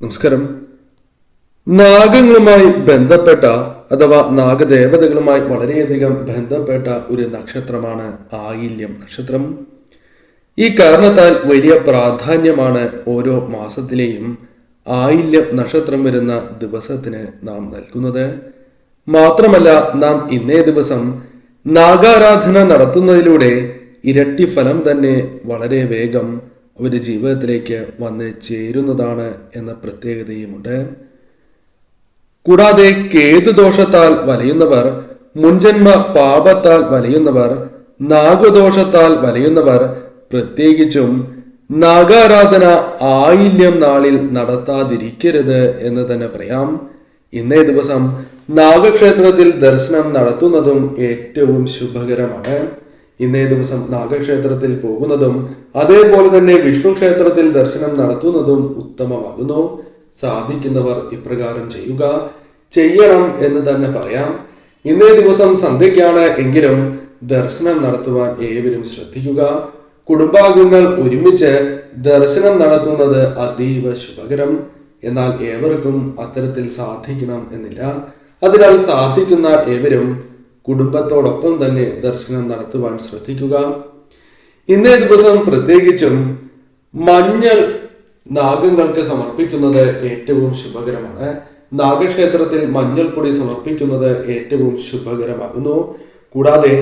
നമസ്കാരം. നാഗങ്ങളുമായി ബന്ധപ്പെട്ട അഥവാ നാഗദേവതകളുമായി വളരെയധികം ബന്ധപ്പെട്ട ഒരു നക്ഷത്രമാണ് ആയില്യം നക്ഷത്രം. ഈ കാരണത്താൽ വലിയ പ്രാധാന്യമാണ് ഓരോ മാസത്തിലെയും ആയില്യം നക്ഷത്രം വരുന്ന ദിവസത്തിന് നാം നൽകുന്നത്. മാത്രമല്ല നാം ഇന്നേ ദിവസം നാഗാരാധന നടത്തുന്നതിലൂടെ ഇരട്ടി ഫലം തന്നെ വളരെ വേഗം ഒരു ജീവിതത്തിലേക്ക് വന്ന് ചേരുന്നതാണ് എന്ന പ്രത്യേകതയുമുണ്ട്. കൂടാതെ കേതു ദോഷത്താൽ വലയുന്നവർ മുൻജന്മ പാപത്താൽ വലയുന്നവർ നാഗദോഷത്താൽ വലയുന്നവർ പ്രത്യേകിച്ചും നാഗാരാധന ആയില്യം നാളിൽ നടത്താതിരിക്കരുത് എന്ന് തന്നെ പറയാം. ഇന്നേ ദിവസം നാഗക്ഷേത്രത്തിൽ ദർശനം നടത്തുന്നതും ഏറ്റവും ശുഭകരമാണ്. ഇന്നേ ദിവസം നാഗക്ഷേത്രത്തിൽ പോകുന്നതും അതേപോലെ തന്നെ വിഷ്ണു ക്ഷേത്രത്തിൽ ദർശനം നടത്തുന്നതും ഉത്തമമാകുന്നു. സാധിക്കുന്നവർ ഇപ്രകാരം ചെയ്യുക ചെയ്യണം എന്ന് തന്നെ പറയാം. ഇന്നേ ദിവസം സന്ധ്യയ്ക്കാണ് എങ്കിലും ദർശനം നടത്തുവാൻ ഏവരും ശ്രദ്ധിക്കുക. കുടുംബാംഗങ്ങൾ ഒരുമിച്ച് ദർശനം നടത്തുന്നത് അതീവ ശുഭകരം. എന്നാൽ ഏവർക്കും അത്തരത്തിൽ സാധിക്കണം എന്നില്ല. അതിനാൽ സാധിക്കുന്ന ഏവരും കുടുംബത്തോടൊപ്പം തന്നെ ദർശനം നടത്തുവാൻ ശ്രദ്ധിക്കുക. ഇന്നേ ദിവസം പ്രത്യേകിച്ചും മഞ്ഞൾ നാഗങ്ങൾക്ക് സമർപ്പിക്കുന്നത് ഏറ്റവും ശുഭകരമാണ്. നാഗക്ഷേത്രത്തിൽ മഞ്ഞൾപ്പൊടി സമർപ്പിക്കുന്നത് ഏറ്റവും ശുഭകരമാകുന്നു. കൂടാതെ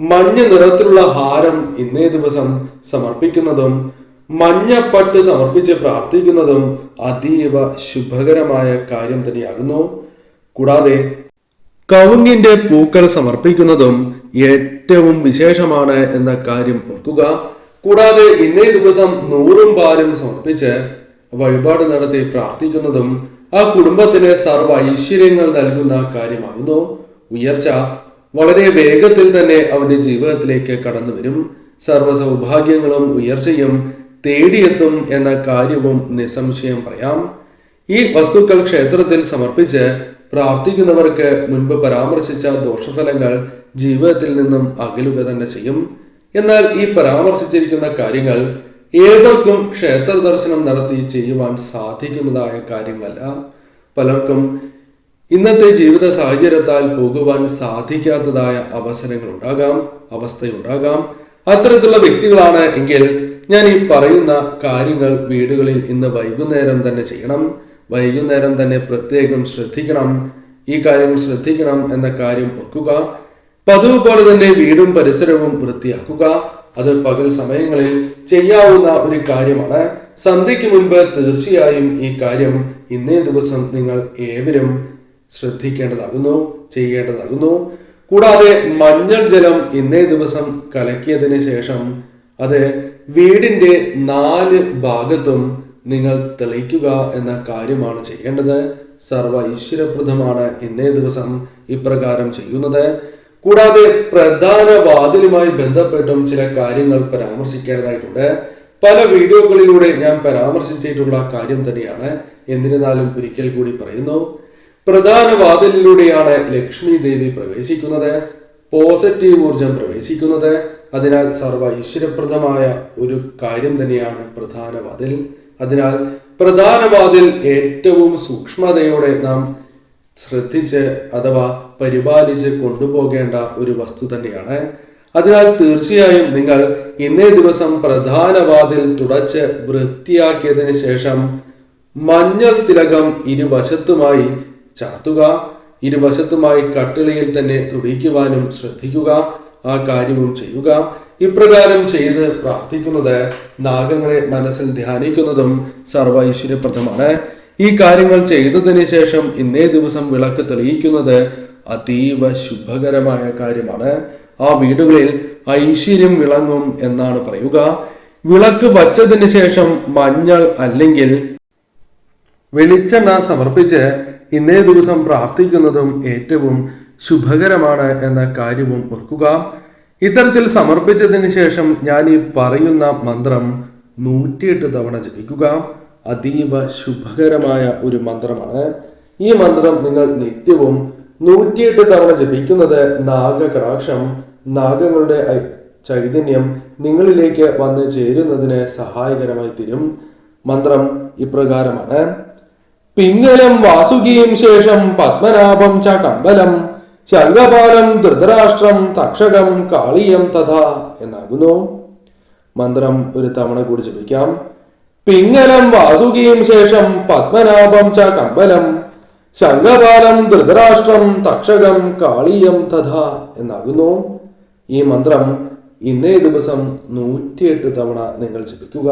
മഞ്ഞ നിറത്തിലുള്ള ഹാരം ഇന്നേ ദിവസം സമർപ്പിക്കുന്നതും മഞ്ഞപ്പട്ട് സമർപ്പിച്ച് പ്രാർത്ഥിക്കുന്നതും അതീവ ശുഭകരമായ കാര്യം തന്നെയാകുന്നു. കൂടാതെ കവുങ്ങിന്റെ പൂക്കൾ സമർപ്പിക്കുന്നതും ഏറ്റവും വിശേഷമാണ് എന്ന കാര്യം ഓർക്കുക. കൂടാതെ ഇന്നേ ദിവസം നൂറും പാലും സമർപ്പിച്ച് വഴിപാട് നടത്തി പ്രാർത്ഥിക്കുന്നതും ആ കുടുംബത്തിന് സർവ ഐശ്വര്യങ്ങൾ നൽകുന്ന കാര്യമാകുന്നു. ഉയർച്ച വളരെ വേഗത്തിൽ തന്നെ അവന്റെ ജീവിതത്തിലേക്ക് കടന്നു വരും. സർവ സൗഭാഗ്യങ്ങളും ഉയർച്ചയും തേടിയെത്തും എന്ന കാര്യവും നിസ്സംശയം പറയാം. ഈ വസ്തുക്കൾ ക്ഷേത്രത്തിൽ സമർപ്പിച്ച് പ്രാർത്ഥിക്കുന്നവർക്ക് മുൻപ് പരാമർശിച്ച ദോഷഫലങ്ങൾ ജീവിതത്തിൽ നിന്നും അകലുക തന്നെ ചെയ്യും. എന്നാൽ ഈ പരാമർശിച്ചിരിക്കുന്ന കാര്യങ്ങൾ ഏവർക്കും ക്ഷേത്ര ദർശനം നടത്തി ചെയ്യുവാൻ സാധിക്കുന്നതായ കാര്യങ്ങളല്ല. പലർക്കും ഇന്നത്തെ ജീവിത സാഹചര്യത്താൽ പോകുവാൻ സാധിക്കാത്തതായ അവസരങ്ങൾ ഉണ്ടാകാം അവസ്ഥയുണ്ടാകാം. അത്തരത്തിലുള്ള വ്യക്തികളാണ് എങ്കിൽ ഞാൻ ഈ പറയുന്ന കാര്യങ്ങൾ വീടുകളിൽ ഇന്ന് വൈകുന്നേരം തന്നെ ചെയ്യണം. വൈകുന്നേരം തന്നെ പ്രത്യേകം ശ്രദ്ധിക്കണം. ഈ കാര്യം ശ്രദ്ധിക്കണം എന്ന കാര്യം ഓർക്കുക. പതിവ് പോലെ തന്നെ വീടും പരിസരവും വൃത്തിയാക്കുക. അത് പകൽ സമയങ്ങളിൽ ചെയ്യാവുന്ന ഒരു കാര്യമാണ്. സന്ധ്യയ്ക്ക് മുൻപ് തീർച്ചയായും ഈ കാര്യം ഇന്നേ ദിവസം നിങ്ങൾ ഏവരും ശ്രദ്ധിക്കേണ്ടതാകുന്നു ചെയ്യേണ്ടതാകുന്നു. കൂടാതെ മഞ്ഞൾ ജലം ഇന്നേ ദിവസം കലക്കിയതിന് ശേഷം അത് വീടിന്റെ നാല് ഭാഗത്തും നിങ്ങൾ തെളിയിക്കുക എന്ന കാര്യമാണ് ചെയ്യേണ്ടത്. സർവ ഈശ്വരപ്രദമാണ് ഇന്നേ ദിവസം ഇപ്രകാരം ചെയ്യുന്നത്. കൂടാതെ പ്രധാന വാതിലുമായി ബന്ധപ്പെട്ടും ചില കാര്യങ്ങൾ പരാമർശിക്കേണ്ടതായിട്ടുണ്ട്. പല വീഡിയോകളിലൂടെ ഞാൻ പരാമർശിച്ചിട്ടുള്ള കാര്യം തന്നെയാണ്. എന്നിരുന്നാലും ഒരിക്കൽ കൂടി പറയുന്നു. പ്രധാന വാതിലിലൂടെയാണ് ലക്ഷ്മി ദേവി പ്രവേശിക്കുന്നത്. പോസിറ്റീവ് ഊർജം പ്രവേശിക്കുന്നത്. അതിനാൽ സർവ ഈശ്വരപ്രദമായ ഒരു കാര്യം തന്നെയാണ് പ്രധാന വാതിൽ അതിനാൽ പ്രധാന വാതിൽ ഏറ്റവും സൂക്ഷ്മതയോടെ നാം ശ്രദ്ധിച്ച് അഥവാ പരിപാലിച്ച് കൊണ്ടുപോകേണ്ട ഒരു വസ്തു തന്നെയാണ്. അതിനാൽ തീർച്ചയായും നിങ്ങൾ ഇന്നേ ദിവസം പ്രധാന വാതിൽ തുടച്ച് വൃത്തിയാക്കിയതിന് ശേഷം മഞ്ഞൾ തിലകം ഇരുവശത്തുമായി ചാർത്തുക ഇരുവശത്തുമായി കട്ടിളയിൽ തന്നെ തുടിക്കുവാനും ശ്രദ്ധിക്കുക ആ കാര്യവും ചെയ്യുക. ഇപ്രകാരം ചെയ്ത് പ്രാർത്ഥിക്കുന്നത് നാഗങ്ങളെ മനസ്സിൽ ധ്യാനിക്കുന്നതും സർവ ഐശ്വര്യപ്രദമാണ് ഈ കാര്യങ്ങൾ ചെയ്തതിന് ശേഷം ഇന്നേ ദിവസം വിളക്ക് തെളിയിക്കുന്നത് അതീവ ശുഭകരമായ കാര്യമാണ്. ആ വീടുകളിൽ ഐശ്വര്യം വിളങ്ങും എന്നാണ് പറയുക. വിളക്ക് വച്ചതിന് ശേഷം മഞ്ഞൾ അല്ലെങ്കിൽ വെളിച്ചെണ്ണ സമർപ്പിച്ച് ഇന്നേ ദിവസം പ്രാർത്ഥിക്കുന്നതും ഏറ്റവും ശുഭകരമാണ് എന്ന കാര്യവും ഓർക്കുക. ഇത്തരത്തിൽ സമർപ്പിച്ചതിന് ശേഷം ഞാൻ ഈ പറയുന്ന മന്ത്രം നൂറ്റിയെട്ട് തവണ ജപിക്കുക. അതീവ ശുഭകരമായ ഒരു മന്ത്രമാണ്. ഈ മന്ത്രം നിങ്ങൾ നിത്യവും നൂറ്റിയെട്ട് തവണ ജപിക്കുന്നത് നാഗകടാക്ഷം നാഗങ്ങളുടെ ചൈതന്യം നിങ്ങളിലേക്ക് വന്ന് ചേരുന്നതിന് സഹായകരമായി തീരും. മന്ത്രം ഇപ്രകാരമാണ്. പിങ്ങലം വാസുകിയും ശേഷം പത്മനാഭം ച കമ്പലം ശംഖപാലം ധൃതരാഷ്ട്രം തക്ഷകം കാളിയം തഥ എന്നാകുന്നു. മന്ത്രം ഒരു തവണ കൂടി ജപിക്കാം. പിങ്ങലം വാസുകിയും ശേഷം പത്മനാഭം ച കമ്പലം. ശംഖപാലം ധൃതരാഷ്ട്രം തക്ഷകം കാളിയം തഥ എന്നാകുന്നു. ഈ മന്ത്രം ഇന്നേ ദിവസം നൂറ്റിയെട്ട് തവണ നിങ്ങൾ ജപിക്കുക.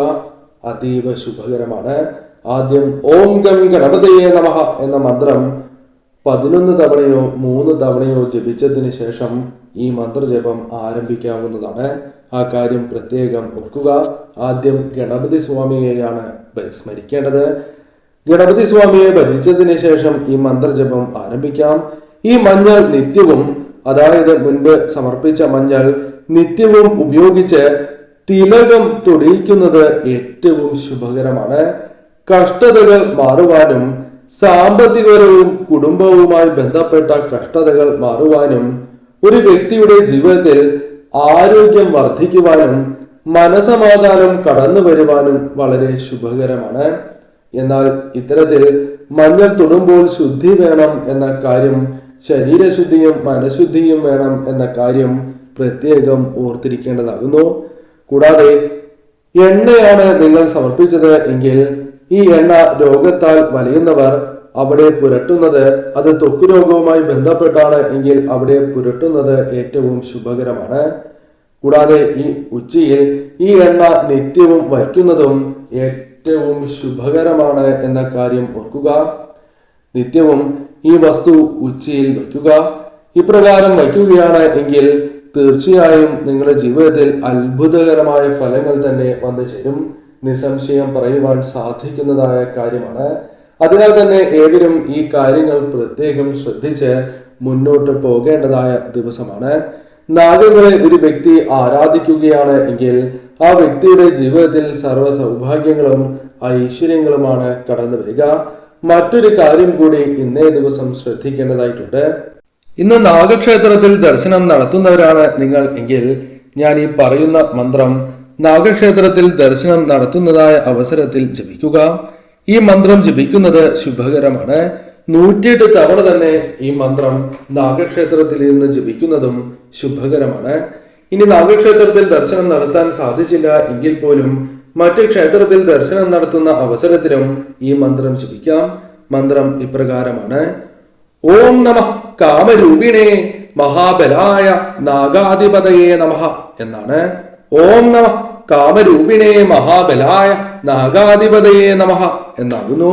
അതീവ ശുഭകരമാണ്. ആദ്യം ഓം ഗം ഗണപതയെ നമ എന്ന മന്ത്രം പതിനൊന്ന് തവണയോ മൂന്ന് തവണയോ ജപിച്ചതിന് ശേഷം ഈ മന്ത്രജപം ആരംഭിക്കാവുന്നതാണ്. ആ കാര്യം പ്രത്യേകം ഓർക്കുക. ആദ്യം ഗണപതി സ്വാമിയെയാണ് സ്മരിക്കേണ്ടത്. ഗണപതി സ്വാമിയെ ഭജിച്ചതിന് ശേഷം ഈ മന്ത്രജപം ആരംഭിക്കാം. ഈ മഞ്ഞൾ നിത്യവും അതായത് മുൻപ് സമർപ്പിച്ച മഞ്ഞൾ നിത്യവും ഉപയോഗിച്ച് തിലകം തൊടിയിക്കുന്നത് ഏറ്റവും ശുഭകരമാണ്. കഷ്ടതകൾ മാറുവാനും സാമ്പത്തികപരവും കുടുംബവുമായി ബന്ധപ്പെട്ട കഷ്ടതകൾ മാറുവാനും ഒരു വ്യക്തിയുടെ ജീവിതത്തിൽ ആരോഗ്യം വർദ്ധിക്കുവാനും മനസമാധാനം കടന്നു വരുവാനും വളരെ ശുഭകരമാണ്. എന്നാൽ ഇത്തരത്തിൽ മഞ്ഞൾ തൊടുമ്പോൾ ശുദ്ധി വേണം എന്ന കാര്യം ശരീരശുദ്ധിയും മനഃശുദ്ധിയും വേണം എന്ന കാര്യം പ്രത്യേകം ഓർത്തിരിക്കേണ്ടതാകുന്നു. കൂടാതെ എണ്ണയാണ് നിങ്ങൾ സമർപ്പിച്ചത് എങ്കിൽ ഈ എണ്ണ രോഗത്താൽ വലയുന്നവർ അവിടെ പുരട്ടുന്നത് അത് ത്വക്ക് രോഗവുമായി ബന്ധപ്പെട്ടാണ് എങ്കിൽ അവിടെ പുരട്ടുന്നത് ഏറ്റവും ശുഭകരമാണ്. കൂടാതെ ഈ ഉച്ചയിൽ ഈ എണ്ണ നിത്യവും വയ്ക്കുന്നതും ഏറ്റവും ശുഭകരമാണ് എന്ന കാര്യം ഓർക്കുക. നിത്യവും ഈ വസ്തു ഉച്ചയിൽ വയ്ക്കുക. ഇപ്രകാരം വയ്ക്കുകയാണ് എങ്കിൽ തീർച്ചയായും നിങ്ങളുടെ ജീവിതത്തിൽ അത്ഭുതകരമായ ഫലങ്ങൾ തന്നെ വന്നു ചേരും. നിസ്സംശയം പറയുവാൻ സാധിക്കുന്നതായ കാര്യമാണ്. അതിനാൽ തന്നെ ഏവരും ഈ കാര്യങ്ങൾ പ്രത്യേകം ശ്രദ്ധിച്ച് മുന്നോട്ട് പോകേണ്ടതായ ദിവസമാണ്. നാഗങ്ങളെ ഒരു വ്യക്തി ആരാധിക്കുകയാണ് എങ്കിൽ ആ വ്യക്തിയുടെ ജീവിതത്തിൽ സർവ സൗഭാഗ്യങ്ങളും ഐശ്വര്യങ്ങളുമാണ് കടന്നു വരിക. മറ്റൊരു കാര്യം കൂടി ഇന്നേ ദിവസം ശ്രദ്ധിക്കേണ്ടതായിട്ടുണ്ട്. ഇന്ന് നാഗക്ഷേത്രത്തിൽ ദർശനം നടത്തുന്നവരാണ് നിങ്ങൾ എങ്കിൽ ഞാൻ ഈ പറയുന്ന മന്ത്രം നാഗക്ഷേത്രത്തിൽ ദർശനം നടത്തുന്നതായ അവസരത്തിൽ ജപിക്കുക. ഈ മന്ത്രം ജപിക്കുന്നത് ശുഭകരമാണ്. നൂറ്റിയെട്ട് തവണ തന്നെ ഈ മന്ത്രം നാഗക്ഷേത്രത്തിൽ നിന്ന് ജപിക്കുന്നതും ശുഭകരമാണ്. ഇനി നാഗക്ഷേത്രത്തിൽ ദർശനം നടത്താൻ സാധിച്ചില്ല എങ്കിൽ പോലും മറ്റ് ക്ഷേത്രത്തിൽ ദർശനം നടത്തുന്ന അവസരത്തിലും ഈ മന്ത്രം ജപിക്കാം. മന്ത്രം ഇപ്രകാരമാണ്. ഓം നമ കാമരൂപിണേ മഹാബലായ നാഗാധിപതയെ നമഃ എന്നാണ്. ഓം നമ കാമരൂപിണേ മഹാബലായ നാഗാധിപതയെ നമഃ എന്നാകുന്നു.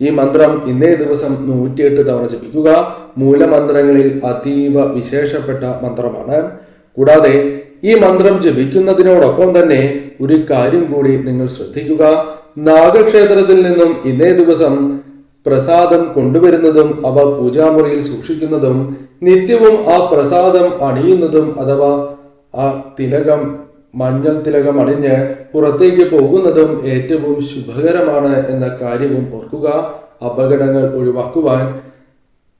ഈ മന്ത്രം ഇന്നേ ദിവസം നൂറ്റിയെട്ട് തവണ ജപിക്കുക. മൂലമന്ത്രങ്ങളിൽ അതീവ വിശേഷപ്പെട്ട മന്ത്രമാണ്. കൂടാതെ ഈ മന്ത്രം ജപിക്കുന്നതിനോടൊപ്പം തന്നെ ഒരു കാര്യം കൂടി നിങ്ങൾ ശ്രദ്ധിക്കുക. നാഗക്ഷേത്രത്തിൽ നിന്നും ഇന്നേ ദിവസം പ്രസാദം കൊണ്ടുവരുന്നതും അവ പൂജാമുറിയിൽ സൂക്ഷിക്കുന്നതും നിത്യവും ആ പ്രസാദം അണിയുന്നതും അഥവാ ആ തിലകം മഞ്ഞൾ തിലകം അണിഞ്ഞ് പുറത്തേക്ക് പോകുന്നതും ഏറ്റവും ശുഭകരമാണ് എന്ന കാര്യവും ഓർക്കുക. അപകടങ്ങൾ ഒഴിവാക്കുവാൻ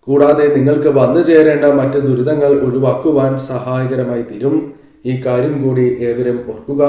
കൂടാതെ നിങ്ങൾക്ക് വന്നു ചേരേണ്ട മറ്റ് ദുരിതങ്ങൾ ഒഴിവാക്കുവാൻ സഹായകരമായി തീരും. ഈ കാര്യം കൂടി ഏവരും ഓർക്കുക.